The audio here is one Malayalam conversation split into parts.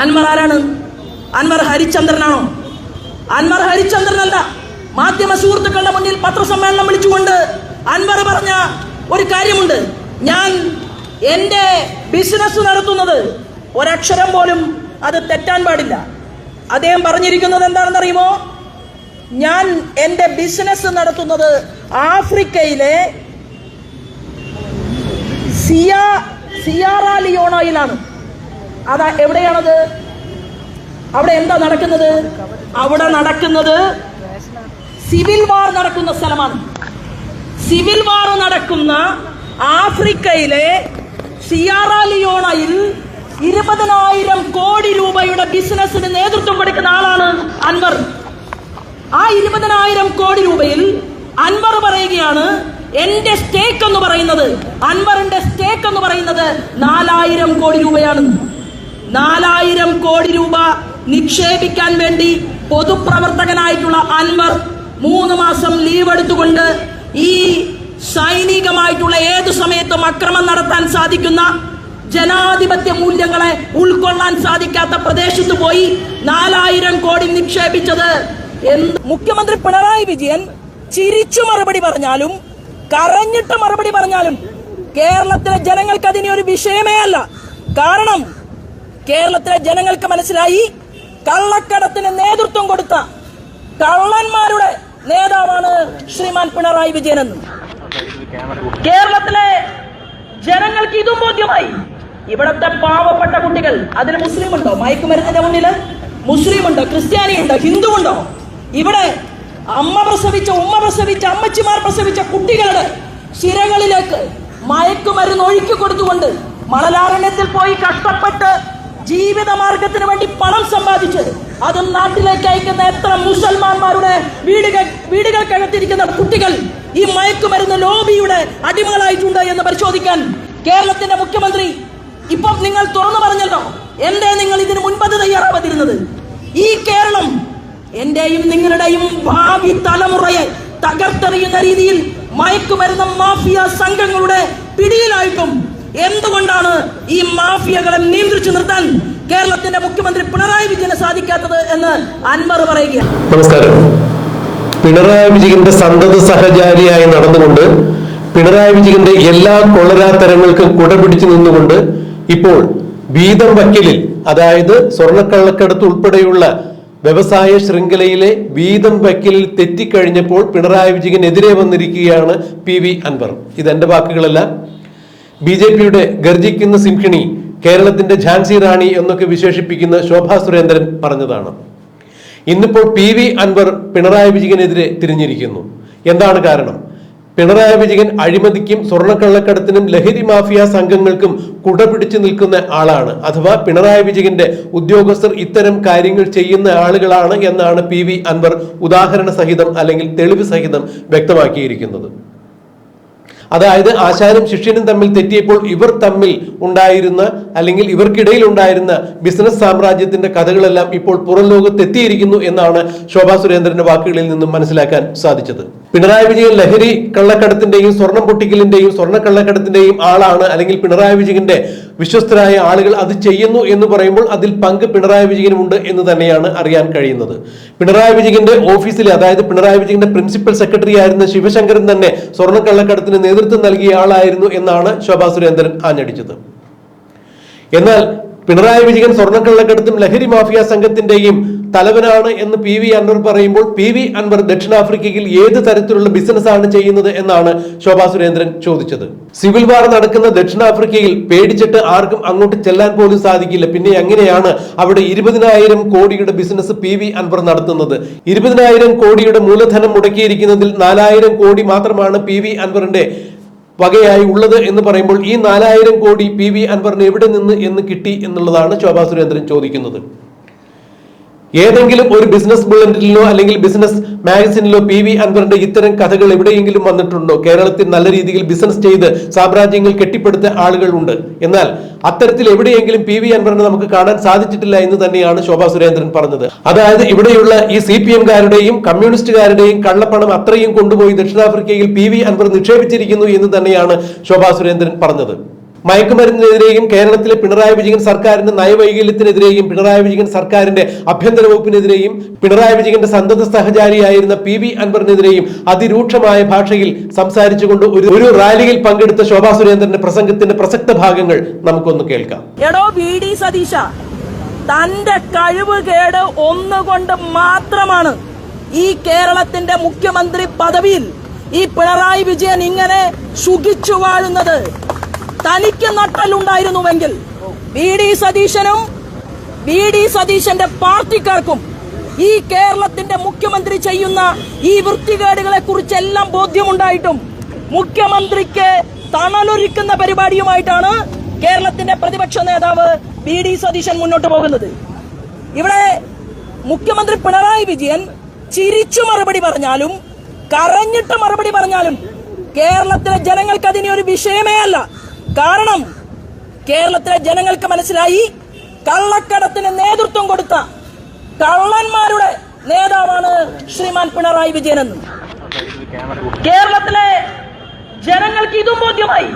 അൻവർ ആരാണ്? അൻവർ ഹരിചന്ദ്രനാണോ? അൻവർ ഹരിചന്ദ്രനല്ല. മാധ്യമ സുഹൃത്തുക്കളുടെ മുന്നിൽ പത്രസമ്മേളനം വിളിച്ചുകൊണ്ട് അൻവർ പറഞ്ഞ ഒരു കാര്യമുണ്ട്. ഞാൻ എന്റെ ബിസിനസ് നടത്തുന്നത് ഒരക്ഷരം പോലും അത് തെറ്റാൻ പാടില്ല. അദ്ദേഹം പറഞ്ഞിരിക്കുന്നത് എന്താണെന്നറിയുമോ? ഞാൻ എന്റെ ബിസിനസ് നടത്തുന്നത് ആഫ്രിക്കയിലെ സിയ സിയാറ ലിയോണയിലാണ്. അതാ എവിടെയാണത്? അവിടെ എന്താ നടക്കുന്നത്? അവിടെ നടക്കുന്നത് സിവിൽ വാർ നടക്കുന്ന സ്ഥലമാണ്. സിവിൽ വാർ നടക്കുന്ന ആഫ്രിക്കയിലെ സിയാറാലിയോണയിൽ ഇരുപതിനായിരം കോടി രൂപയുടെ ബിസിനസ്സിന് നേതൃത്വം കൊടുക്കുന്ന ആളാണ് അൻവർ. ആ ഇരുപതിനായിരം കോടി രൂപയിൽ അൻവർ പറയുകയാണ് എന്റെ സ്റ്റേക്ക് എന്ന് പറയുന്നത് അൻവറിന്റെ സ്റ്റേക്ക് എന്ന് പറയുന്നത് നാലായിരം കോടി രൂപയാണ്. നാലായിരം കോടി രൂപ നിക്ഷേപിക്കാൻ വേണ്ടി പൊതുപ്രവർത്തകനായിട്ടുള്ള അൻവർ മൂന്ന് മാസം ലീവ് എടുത്തുകൊണ്ട് ഈ സൈനികമായിട്ടുള്ള ഏത് സമയത്തും അക്രമം നടത്താൻ സാധിക്കുന്ന ജനാധിപത്യ മൂല്യങ്ങളെ ഉൾക്കൊള്ളാൻ സാധിക്കാത്ത പ്രദേശത്ത് പോയി നാലായിരം കോടി നിക്ഷേപിച്ചത് എന്ത്? മുഖ്യമന്ത്രി പിണറായി വിജയൻ ചിരിച്ചു മറുപടി പറഞ്ഞാലും കരഞ്ഞിട്ട് മറുപടി പറഞ്ഞാലും കേരളത്തിലെ ജനങ്ങൾക്ക് അതിനെ ഒരു വിഷയമേ അല്ല. കാരണം കേരളത്തിലെ ജനങ്ങൾക്ക് മനസ്സിലായി കള്ളക്കടത്തിന് നേതൃത്വം കൊടുത്ത കള്ളന്മാരുടെ നേതാവാണ് ശ്രീമാൻ പിണറായി വിജയൻ എന്ന്. കേരളത്തിലെ ജനങ്ങൾക്ക് ഇതും ബോധ്യമായി. ഇവിടത്തെ പാവപ്പെട്ട കുട്ടികൾ അതിൽ മുസ്ലിം ഉണ്ടോ മയക്കുമരുന്നിന്റെ മുന്നിൽ മുസ്ലിം ഉണ്ടോ ക്രിസ്ത്യാനി ഉണ്ടോ ഹിന്ദു ഉണ്ടോ ഇവിടെ അമ്മ പ്രസവിച്ച ഉമ്മ പ്രസവിച്ച അമ്മച്ചിമാർ പ്രസവിച്ച കുട്ടികളുടെ ശിരകളിലേക്ക് മയക്കുമരുന്ന് ഒഴുക്കി കൊടുത്തുകൊണ്ട് മണലാരണ്യത്തിൽ പോയി കഷ്ടപ്പെട്ട് ജീവിത മാർഗത്തിന് വേണ്ടി പണം സമ്പാദിച്ച് അത് നാട്ടിലേക്ക് അയക്കുന്ന എത്ര മുസൽമാന്മാരുടെ വീടുകൾ വീടുകൾക്കകത്തിരിക്കുന്ന കുട്ടികൾ ഈ മയക്കുമരുന്ന് ലോബിയുടെ അടിമകളായിട്ടുണ്ട് എന്ന് പരിശോധിക്കാൻ കേരളത്തിന്റെ മുഖ്യമന്ത്രി ഇപ്പം നിങ്ങൾ തുറന്നു പറഞ്ഞല്ലോ എന്തേ നിങ്ങൾ ഇതിന് മുൻപത് തയ്യാറാവാതിരുന്നത്? ഈ കേരളം എന്റെയും നിങ്ങളുടെയും ഭാവി തലമുറയെ തകർത്തെറിയുന്ന രീതിയിൽ മയക്കുമരുന്ന മാഫിയ സംഘങ്ങളുടെ പിടിയിലായിട്ടും എന്തുകൊണ്ടാണ് ഈ മാഫിയകളെ നിയന്ത്രിച്ചു നിർത്താൻ കേരളത്തിന്റെ മുഖ്യമന്ത്രി പിണറായി വിജയന് സാധിക്കാത്തത് എന്ന് അൻവർ പറയുകയാണ്. നമസ്കാരം. പിണറായി വിജയന്റെ സന്തത സഹചാരിയായി നടന്നുകൊണ്ട് പിണറായി വിജയന്റെ എല്ലാ കൊള്ളരാത്തരങ്ങൾക്കും കുടപിടിച്ചു നിന്നുകൊണ്ട് ഇപ്പോൾ വീതം വക്കലിൽ അതായത് സ്വർണക്കള്ളക്കടത്ത് ഉൾപ്പെടെയുള്ള വ്യവസായ ശൃംഖലയിലെ വീതം വക്കലിൽ തെറ്റിക്കഴിഞ്ഞപ്പോൾ പിണറായി വിജയനെതിരെ വന്നിരിക്കുകയാണ് പി വി അൻവർ. ഇതെന്റെ വാക്കുകളല്ല. ബി ജെ പിയുടെ ഗർജിക്കുന്ന സിംഹിണി കേരളത്തിന്റെ ഝാൻസി റാണി എന്നൊക്കെ വിശേഷിപ്പിക്കുന്ന ശോഭാ സുരേന്ദ്രൻ പറഞ്ഞതാണ്. ഇന്നിപ്പോൾ പി വി അൻവർ പിണറായി വിജയനെതിരെ തിരിഞ്ഞിരിക്കുന്നു. എന്താണ് കാരണം? പിണറായി വിജയൻ അഴിമതിക്കും സ്വർണക്കള്ളക്കടത്തിനും ലഹരി മാഫിയ സംഘങ്ങൾക്കും കുട പിടിച്ചു നിൽക്കുന്ന ആളാണ്. അഥവാ പിണറായി വിജയന്റെ ഉദ്യോഗസ്ഥർ ഇത്തരം കാര്യങ്ങൾ ചെയ്യുന്ന ആളുകളാണ് എന്നാണ് പി വി അൻവർ ഉദാഹരണ സഹിതം അല്ലെങ്കിൽ തെളിവ് സഹിതം വ്യക്തമാക്കിയിരിക്കുന്നത്. അതായത് ആശാനും ശിഷ്യനും തമ്മിൽ തെറ്റിയപ്പോൾ ഇവർ തമ്മിൽ ഉണ്ടായിരുന്ന അല്ലെങ്കിൽ ഇവർക്കിടയിൽ ഉണ്ടായിരുന്ന ബിസിനസ് സാമ്രാജ്യത്തിന്റെ കഥകളെല്ലാം ഇപ്പോൾ പുറം ലോകത്തെത്തിയിരിക്കുന്നു എന്നാണ് ശോഭാ സുരേന്ദ്രന്റെ വാക്കുകളിൽ നിന്നും മനസ്സിലാക്കാൻ സാധിച്ചത്. പിണറായി വിജയൻ ലഹരി കള്ളക്കടത്തിന്റെയും സ്വർണം പൊട്ടിക്കലിന്റെയും സ്വർണ കള്ളക്കടത്തിന്റെയും ആളാണ് അല്ലെങ്കിൽ പിണറായി വിജയന്റെ വിശ്വസ്തരായ ആളുകൾ അത് ചെയ്യുന്നു എന്ന് പറയുമ്പോൾ അതിൽ പങ്ക് പിണറായി വിജയനുമുണ്ട് എന്ന് തന്നെയാണ് അറിയാൻ കഴിയുന്നത്. പിണറായി വിജയന്റെ ഓഫീസിലെ അതായത് പിണറായി വിജയന്റെ പ്രിൻസിപ്പൽ സെക്രട്ടറി ആയിരുന്ന ശിവശങ്കരൻ തന്നെ സ്വർണ കള്ളക്കടത്തിന് നേതൃത്വം നൽകിയ ആളായിരുന്നു എന്നാണ് ശോഭാ സുരേന്ദ്രൻ ആഞ്ഞടിച്ചത്. എന്നാൽ പിണറായി വിജയൻ സ്വർണക്കള്ളക്കടത്തും ലഹരി മാഫിയ സംഘത്തിന്റെയും തലവനാണ് എന്ന് പി വി അൻവർ പറയുമ്പോൾ പി വി അൻവർ ദക്ഷിണാഫ്രിക്കയിൽ ഏത് തരത്തിലുള്ള ബിസിനസ് ആണ് ചെയ്യുന്നത് എന്നാണ് ശോഭാ സുരേന്ദ്രൻ ചോദിച്ചത്. സിവിൽ വാർ നടക്കുന്ന ദക്ഷിണാഫ്രിക്കയിൽ പേടിച്ചിട്ട് ആർക്കും അങ്ങോട്ട് ചെല്ലാൻ പോലും സാധിക്കില്ല. പിന്നെ എങ്ങനെയാണ് അവിടെ ഇരുപതിനായിരം കോടിയുടെ ബിസിനസ് പി വി അൻവർ നടത്തുന്നത്? ഇരുപതിനായിരം കോടിയുടെ മൂലധനം മുടക്കിയിരിക്കുന്നതിൽ നാലായിരം കോടി മാത്രമാണ് പി വി അൻവറിന്റെ വകയായി ഉള്ളത് എന്ന് പറയുമ്പോൾ ഈ നാലായിരം കോടി പി വി അൻവറിന് എവിടെ നിന്ന് എന്ന് കിട്ടി എന്നുള്ളതാണ് ശോഭാ സുരേന്ദ്രൻ ചോദിക്കുന്നത്. ഏതെങ്കിലും ഒരു ബിസിനസ് ബുള്ളറ്റിനിലോ അല്ലെങ്കിൽ ബിസിനസ് മാഗസിനിലോ പി വി അൻവറിന്റെ ഇത്തരം കഥകൾ എവിടെയെങ്കിലും വന്നിട്ടുണ്ടോ? കേരളത്തിൽ നല്ല രീതിയിൽ ബിസിനസ് ചെയ്ത് സാമ്രാജ്യങ്ങൾ കെട്ടിപ്പടുത്ത ആളുകളുണ്ട് എന്നാൽ അത്തരത്തിൽ എവിടെയെങ്കിലും പി വി അൻവറിനെ നമുക്ക് കാണാൻ സാധിച്ചിട്ടില്ല എന്ന് തന്നെയാണ് ശോഭാ സുരേന്ദ്രൻ പറഞ്ഞത്. അതായത് ഇവിടെയുള്ള ഈ സി പി എംകാരുടെയും കമ്മ്യൂണിസ്റ്റുകാരുടെയും കള്ളപ്പണം അത്രയും കൊണ്ടുപോയി ദക്ഷിണാഫ്രിക്കയിൽ പി വി അൻവർ നിക്ഷേപിച്ചിരിക്കുന്നു എന്ന് തന്നെയാണ് ശോഭാ സുരേന്ദ്രൻ പറഞ്ഞത്. മയക്കുമരുന്നിനെതിരെയും കേരളത്തിലെ പിണറായി വിജയൻ സർക്കാരിന്റെ നയവൈകല്യത്തിനെതിരെയും പിണറായി വിജയൻ സർക്കാരിന്റെ ആഭ്യന്തര വകുപ്പിനെതിരെയും പിണറായി വിജയന്റെ സന്തത സഹചാരിയായിരുന്ന പി വി അൻവറിനെതിരെയും അതിരൂക്ഷമായ ഭാഷയിൽ സംസാരിച്ചുകൊണ്ട് ഒരു ഒരു റാലിയിൽ പങ്കെടുത്ത ശോഭാ സുരേന്ദ്രന്റെ പ്രസംഗത്തിന്റെ പ്രസക്ത ഭാഗങ്ങൾ നമുക്കൊന്ന് കേൾക്കാം. എടോ വി ഡി സതീശ തന്റെ കഴിവ് കേട് ഒന്നുകൊണ്ട് മാത്രമാണ് ഈ കേരളത്തിന്റെ മുഖ്യമന്ത്രി പദവിയിൽ ഈ പിണറായി വിജയൻ ഇങ്ങനെ സുഖിച്ചു വാഴുന്നത്. തനിക്ക് നട്ടലുണ്ടായിരുന്നുവെങ്കിൽ വി ഡി സതീശനും വി ഡി സതീശന്റെ പാർട്ടിക്കാർക്കും ഈ കേരളത്തിന്റെ മുഖ്യമന്ത്രി ചെയ്യുന്ന ഈ വൃത്തികേടുകളെ കുറിച്ചെല്ലാം ബോധ്യമുണ്ടായിട്ടും മുഖ്യമന്ത്രിക്ക് തണലൊരുക്കുന്ന പരിപാടിയുമായിട്ടാണ് കേരളത്തിന്റെ പ്രതിപക്ഷ നേതാവ് വി ഡി സതീശൻ മുന്നോട്ട് പോകുന്നത്. ഇവിടെ മുഖ്യമന്ത്രി പിണറായി വിജയൻ ചിരിച്ചു മറുപടി പറഞ്ഞാലും കരഞ്ഞിട്ട് മറുപടി പറഞ്ഞാലും കേരളത്തിലെ ജനങ്ങൾക്ക് അതിനെ ഒരു വിഷയമേ അല്ല. കാരണം കേരളത്തിലെ ജനങ്ങൾക്ക് മനസ്സിലായി കള്ളക്കടത്തിന് നേതൃത്വം കൊടുത്ത കള്ളന്മാരുടെ നേതാവാണ് ശ്രീമാൻ പിണറായി വിജയൻ എന്ന്. കേരളത്തിലെ ജനങ്ങൾക്ക് ഇതും ബോധ്യമായി.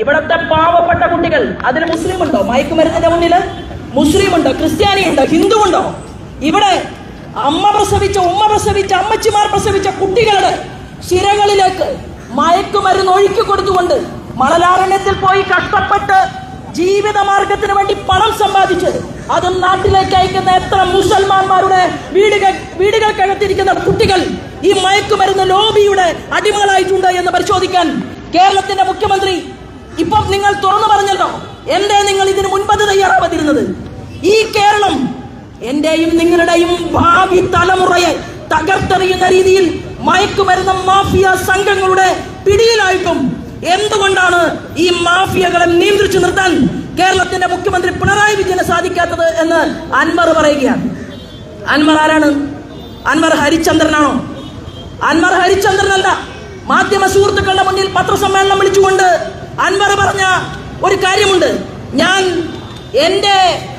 ഇവിടത്തെ പാവപ്പെട്ട കുട്ടികൾ അതിൽ മുസ്ലിം ഉണ്ടോ മയക്കുമരുന്നിന്റെ മുന്നിൽ മുസ്ലിം ഉണ്ടോ ക്രിസ്ത്യാനി ഉണ്ടോ ഹിന്ദു ഉണ്ടോ ഇവിടെ അമ്മ പ്രസവിച്ച ഉമ്മ പ്രസവിച്ച അമ്മച്ചിമാർ പ്രസവിച്ച കുട്ടികളുടെ ശിരകളിലേക്ക് മയക്കുമരുന്ന് ഒഴുക്കി കൊടുത്തുകൊണ്ട് മണലാരണ്യത്തിൽ പോയി കഷ്ടപ്പെട്ട് ജീവിത മാർഗത്തിന് വേണ്ടി പണം സമ്പാദിച്ച് അതും നാട്ടിലേക്ക് അയക്കുന്ന എത്ര മുസൽമാന്മാരുടെ വീടുകൾ വീടുകൾ വീടുകൾക്കകത്തിരിക്കുന്ന കുട്ടികൾ ഈ മയക്കുമരുന്ന് ലോബിയുടെ അടിമകളായിട്ടുണ്ട് എന്ന് പരിശോധിക്കാൻ കേരളത്തിന്റെ മുഖ്യമന്ത്രി ഇപ്പം നിങ്ങൾ തുറന്നു പറഞ്ഞല്ലോ എന്തേ നിങ്ങൾ ഇതിന് മുൻപത് തയ്യാറാവാതിരുന്നത്? ഈ കേരളം എന്റെയും നിങ്ങളുടെയും ഭാവി തലമുറയെ തകർത്തെറിയുന്ന രീതിയിൽ മയക്കുമരുന്ന മാഫിയ സംഘങ്ങളുടെ പിടിയിലായിട്ടും ഈ മാഫിയകളെ നിയന്ത്രിച്ചു നിർത്താൻ കേരളത്തിന്റെ മുഖ്യമന്ത്രി പിണറായി വിജയന് സാധിക്കാത്തത് എന്ന് അൻവർ പറയുകയാണ്. അൻവർ ആരാണ്? അൻവർ ഹരിചന്ദ്രനാണോ അൻവർ ഹരിചന്ദ്രനല്ല മാധ്യമ സുഹൃത്തുക്കളുടെ മുന്നിൽ പത്രസമ്മേളനം വിളിച്ചുകൊണ്ട് അൻവർ പറഞ്ഞ ഒരു കാര്യമുണ്ട്. ഞാൻ എന്റെ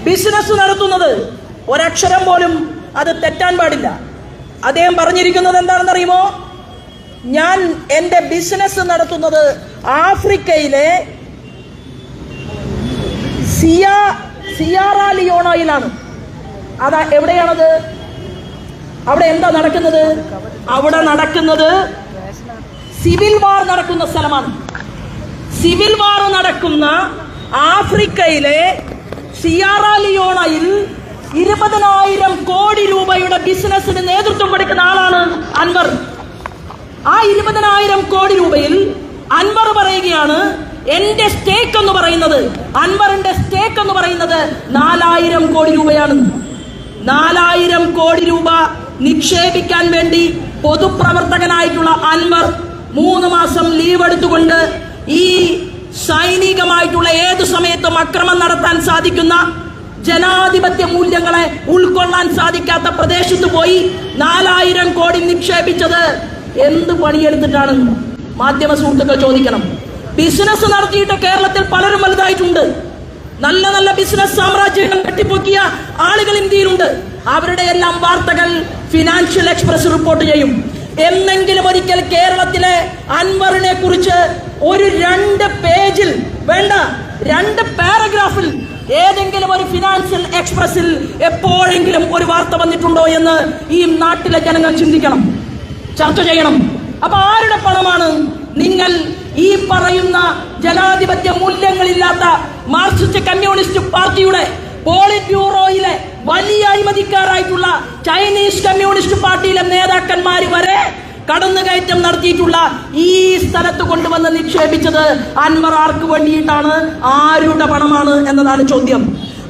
ബിസിനസ് നടത്തുന്നത് ഒരക്ഷരം പോലും അത് തെറ്റാൻ പാടില്ല. അദ്ദേഹം പറഞ്ഞിരിക്കുന്നത് എന്താണെന്ന് അറിയുമോ ഞാൻ എന്റെ ബിസിനസ് നടത്തുന്നത് ആഫ്രിക്കയിലെ സിയ സിയാറ അതാ എവിടെയാണത്? അവിടെ എന്താ നടക്കുന്നത്? അവിടെ നടക്കുന്നത് സിവിൽ വാർ നടക്കുന്ന സ്ഥലമാണ്. സിവിൽ വാർ നടക്കുന്ന ആഫ്രിക്കയിലെ സിയാറ ലിയോണയിൽ ഇരുപതിനായിരം കോടി രൂപയുടെ ബിസിനസ്സിന് നേതൃത്വം കൊടുക്കുന്ന ആളാണ് അൻവർ. ആ ഇരുപതിനായിരം കോടി രൂപയിൽ അൻവർ പറയുകയാണ് എന്റെ സ്റ്റേക്ക് എന്ന് പറയുന്നത് അൻവറിന്റെ സ്റ്റേക്ക് എന്ന് പറയുന്നത് നാലായിരം കോടി രൂപയാണ്. നാലായിരം കോടി രൂപ നിക്ഷേപിക്കാൻ വേണ്ടി പൊതുപ്രവർത്തകനായിട്ടുള്ള അൻവർ മൂന്ന് മാസം ലീവ് എടുത്തുകൊണ്ട് ഈ സൈനികമായിട്ടുള്ള ഏതു സമയത്തും അക്രമം നടത്താൻ സാധിക്കുന്ന ജനാധിപത്യ മൂല്യങ്ങളെ ഉൾക്കൊള്ളാൻ സാധിക്കാത്ത പ്രദേശത്ത് പോയി നാലായിരം കോടി നിക്ഷേപിച്ചത് എന്ത് പണിയെടുത്തിട്ടാണ് മാധ്യമ സുഹൃത്തുക്കൾ ചോദിക്കണം? ബിസിനസ് നടത്തിയിട്ട് കേരളത്തിൽ പലരും വലുതായിട്ടുണ്ട്. നല്ല നല്ല ബിസിനസ് സാമ്രാജ്യങ്ങൾ കെട്ടിപ്പൊക്കിയ ആളുകൾ ഇന്ത്യയിലുണ്ട്. അവരുടെ എല്ലാം വാർത്തകൾ ഫിനാൻഷ്യൽ എക്സ്പ്രസ് റിപ്പോർട്ട് ചെയ്യും. എന്നെങ്കിലും ഒരിക്കൽ കേരളത്തിലെ അൻവറിനെ കുറിച്ച് ഒരു രണ്ട് പേജിൽ വേണ്ട രണ്ട് പാരഗ്രാഫിൽ ഏതെങ്കിലും ഒരു ഫിനാൻഷ്യൽ എക്സ്പ്രസിൽ എപ്പോഴെങ്കിലും ഒരു വാർത്ത വന്നിട്ടുണ്ടോ എന്ന് ഈ നാട്ടിലെ ജനങ്ങൾ ചിന്തിക്കണം. ചർച്ച ചെയ്യണം. അപ്പൊ ആരുടെ പണമാണ്? നിങ്ങൾ ഈ പറയുന്ന ജനാധിപത്യ മൂല്യങ്ങളില്ലാത്ത മാർക്സിസ്റ്റ് കമ്മ്യൂണിസ്റ്റ് പാർട്ടിയുടെ പോളിറ്റ് ബ്യൂറോയിലെ വലിയ അഴിമതിക്കാരായിട്ടുള്ള ചൈനീസ് കമ്മ്യൂണിസ്റ്റ് പാർട്ടിയിലെ നേതാക്കന്മാർ വരെ കടന്നുകയറ്റം നടത്തിയിട്ടുള്ള ഈ സ്ഥലത്ത് കൊണ്ടുവന്ന് നിക്ഷേപിച്ചത് അൻവർ ആർക്ക് വേണ്ടിയിട്ടാണ്? ആരുടെ പണമാണ് എന്നതാണ് ചോദ്യം.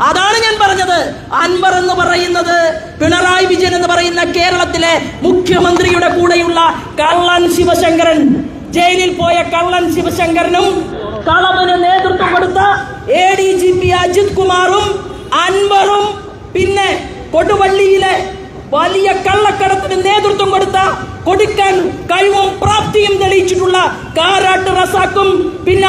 അതാണ് ഞാൻ പറഞ്ഞത്. അൻവർ എന്ന് പറയുന്നത് പിണറായി വിജയൻ എന്ന് പറയുന്ന കേരളത്തിലെ മുഖ്യമന്ത്രിയുടെ കൂടെയുള്ള കള്ളൻ ശിവശങ്കരൻ. ജയിലിൽ പോയ കള്ളൻ ശിവശങ്കരനും കളവിന് നേതൃത്വം കൊടുത്ത A D G P Ajith കുമാറും അൻവറും പിന്നെ കൊടുവള്ളിയിലെ വലിയ കള്ളക്കടത്തിന് നേതൃത്വം കൊടുത്ത കൊടുക്കാൻ കഴിവും പ്രാപ്തിയും തെളിയിച്ചിട്ടുള്ള കാരാട്ട് റസാക്കും പിന്നെ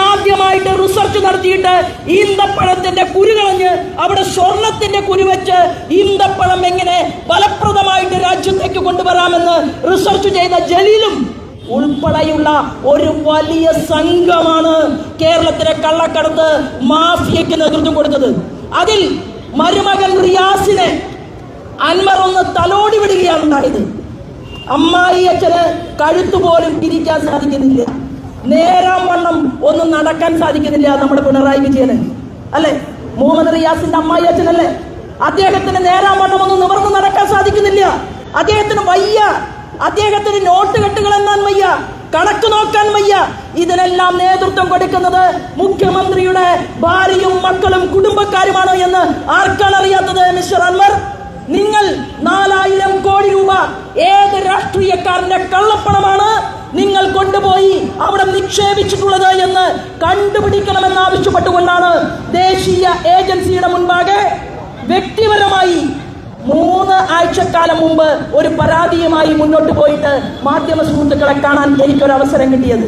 റിസർച്ച് നടത്തിയിട്ട് ഈന്തപ്പഴത്തിന്റെ കുരു കളഞ്ഞ് അവിടെ സ്വർണത്തിന്റെ കുരു വെച്ച് ഈന്തപ്പഴം എങ്ങനെ ഫലപ്രദമായിട്ട് രാജ്യത്തേക്ക് കൊണ്ടുവരാമെന്ന് റിസർച്ച് ചെയ്ത ജലീലും ഉൾപ്പെടെയുള്ള ഒരു വലിയ സംഘമാണ് കേരളത്തിലെ കള്ളക്കടത്ത് മാഫിയയ്ക്ക് നേതൃത്വം കൊടുത്തത്. അതിൽ മരുമകൻ റിയാസിനെ അൻവർ ഒന്ന് തലോടി വിടുകയാണ് ഉണ്ടായത്. അമ്മായി അച്ഛന് കഴുത്തുപോലും തിരിക്കാൻ സാധിക്കുന്നില്ല. നേരാം വണ്ണം ഒന്നും നടക്കാൻ സാധിക്കുന്നില്ല നമ്മുടെ പിണറായി വിജയന്. അല്ലെ? മുഹമ്മദ് റിയാസിന്റെ അമ്മായി അച്ഛനല്ലേ? അദ്ദേഹത്തിന് നേരാം വണ്ണം ഒന്നും നിവർന്ന് നടക്കാൻ സാധിക്കുന്നില്ല. അദ്ദേഹത്തിന് വയ്യ. അദ്ദേഹത്തിന് നോട്ട് കെട്ടുകൾ എന്നാൻ വയ്യ. കണക്ക് നോക്കാൻ വയ്യ. ഇതിനെല്ലാം നേതൃത്വം കൊടുക്കുന്നത് മുഖ്യമന്ത്രിയുടെ ഭാര്യയും മക്കളും കുടുംബക്കാരുമാണ് എന്ന് ആർക്കാണ് അറിയാത്തത് മിസ്റ്റർ അൻവർ? നിങ്ങൾ നാലായിരം കോടി രൂപ ഏത് രാഷ്ട്രീയക്കാരന്റെ കള്ളപ്പണമാണ് നിങ്ങൾ കൊണ്ടുപോയി അവിടെ നിക്ഷേപിച്ചിട്ടുള്ളത് എന്ന് കണ്ടുപിടിക്കണമെന്ന് ആവശ്യപ്പെട്ടുകൊണ്ടാണ് ദേശീയ ഏജൻസിയുടെ മുൻപാകെ വ്യക്തിപരമായി മൂന്ന് ആഴ്ചക്കാലം മുമ്പ് ഒരു പരാതിയുമായി മുന്നോട്ട് പോയിട്ട് മാധ്യമ സുഹൃത്തുക്കളെ കാണാൻ എനിക്കൊരു അവസരം കിട്ടിയത്.